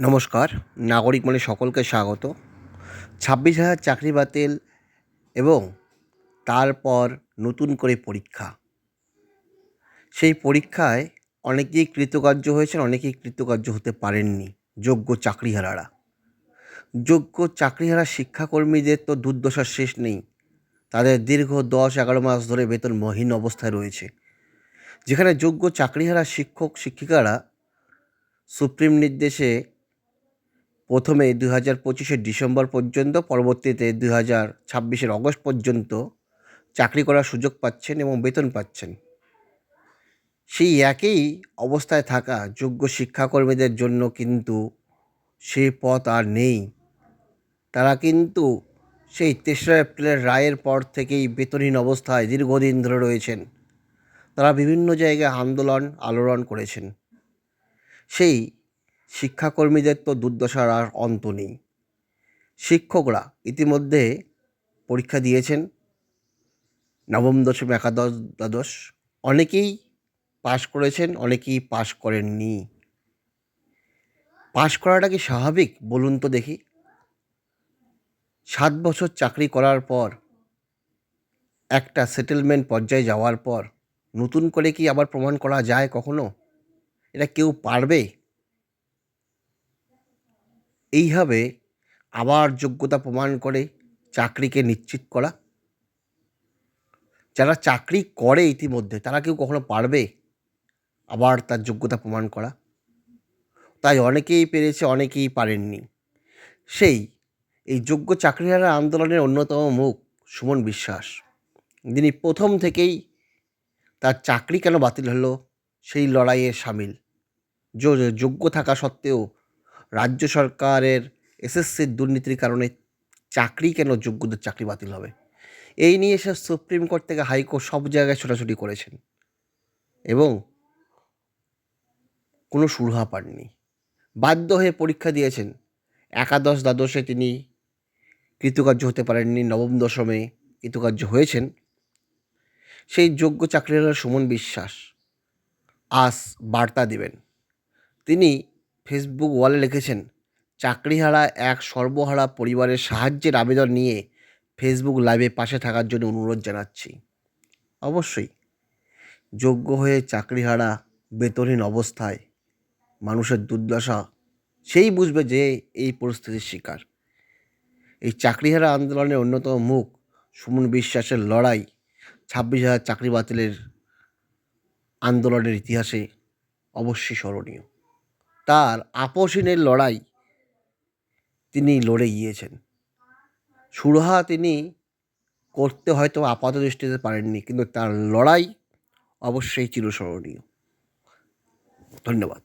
নমস্কার, নাগরিক মানে সকলকে স্বাগত। ছাব্বিশ হাজার চাকরি বাতিল এবং তারপর নতুন করে পরীক্ষা। সেই পরীক্ষায় অনেকেই কৃতকার্য হয়েছেন, অনেকেই কৃতকার্য হতে পারেননি, যোগ্য চাকরিহারারা। যোগ্য চাকরিহারা শিক্ষাকর্মীদের তো দুর্দশার শেষ নেই। তাদের দীর্ঘ দশ এগারো মাস ধরে বেতন মহীন অবস্থায় রয়েছে। যেখানে যোগ্য চাকরিহারা শিক্ষক, শিক্ষিকারা সুপ্রিম নির্দেশে প্রথমে দু হাজার পঁচিশের ডিসেম্বর পর্যন্ত, পরবর্তীতে দু হাজার ছাব্বিশের অগস্ট পর্যন্ত চাকরি করার সুযোগ পাচ্ছেন এবং বেতন পাচ্ছেন। সেই একই অবস্থায় থাকা যোগ্য শিক্ষাকর্মীদের জন্য কিন্তু সেই পথ আর নেই। তারা কিন্তু সেই তেসরা এপ্রিলের রায়ের পর থেকেই বেতনহীন অবস্থায় দীর্ঘদিন ধরে রয়েছেন। তারা বিভিন্ন জায়গায় আন্দোলন, আলোড়ন করেছেন। সেই শিক্ষাকর্মীদের তো দুর্দশার আর অন্ত নেই। শিক্ষকরা ইতিমধ্যে পরীক্ষা দিয়েছেন, নবম, দশম, একাদশ, দ্বাদশ। অনেকেই পাশ করেছেন, অনেকেই পাশ করেননি। পাশ করাটা কি স্বাভাবিক? বলুন তো দেখি। সাত বছর চাকরি করার পর, একটা সেটেলমেন্ট পর্যায়ে যাওয়ার পর, নতুন করে কি আবার প্রমাণ করা যায় কখনো? এটা কেউ পারবে? এইভাবে আবার যোগ্যতা প্রমাণ করে চাকরিকে নিশ্চিত করা। যারা চাকরি করে ইতিমধ্যে, তারা কেউ কখনো পারবে আবার তার যোগ্যতা প্রমাণ করা। তাই অনেকেই পেরেছে, অনেকেই পারেননি। সেই, এই যোগ্য চাকরিহারা আন্দোলনের অন্যতম মুখ সুমন বিশ্বাস। যিনি প্রথম থেকেই তার চাকরি কেন বাতিল হলো, সেই লড়াইয়ে সামিল। যোগ্য থাকা সত্ত্বেও রাজ্য সরকারের এসএসসির দুর্নীতির কারণে চাকরি কেন যোগ্যদের চাকরি বাতিল হবে? এই নিয়ে সে সুপ্রিম কোর্ট থেকে হাইকোর্ট সব জায়গায় ছোটাছুটি করেছেন। এবং কোনো সুরাহা পাননি। বাধ্য হয়ে পরীক্ষা দিয়েছেন। একাদশ দ্বাদশে তিনি কৃতকার্য হতে পারেননি। নবম দশমে কৃতকার্য হয়েছেন। সেই যোগ্য চাকরিহারা সুমন বিশ্বাস। আজ বার্তা দিবেন। তিনি ফেসবুক ওয়ালে লিখেছেন, চাকরিহারা এক সর্বহারা পরিবারের সাহায্যের আবেদন নিয়ে ফেসবুক লাইভে পাশে থাকার জন্য অনুরোধ জানাচ্ছি। অবশ্যই, যোগ্য হয়ে চাকরিহারা বেতনহীন অবস্থায় মানুষের দুর্দশা, সেই বুঝবে যে এই পরিস্থিতির শিকার। এই চাকরিহারা আন্দোলনের অন্যতম মুখ সুমন বিশ্বাসের লড়াই ছাব্বিশ হাজার চাকরি বাতিলের আন্দোলনের ইতিহাসে অবশ্যই স্মরণীয়। তার আপোষহীনের লড়াই তিনি লড়ে গিয়েছেন। সুরাহা তিনি করতে হয়তো আপাত দৃষ্টিতে পারেননি, কিন্তু তার লড়াই অবশ্যই চিরস্মরণীয়। ধন্যবাদ।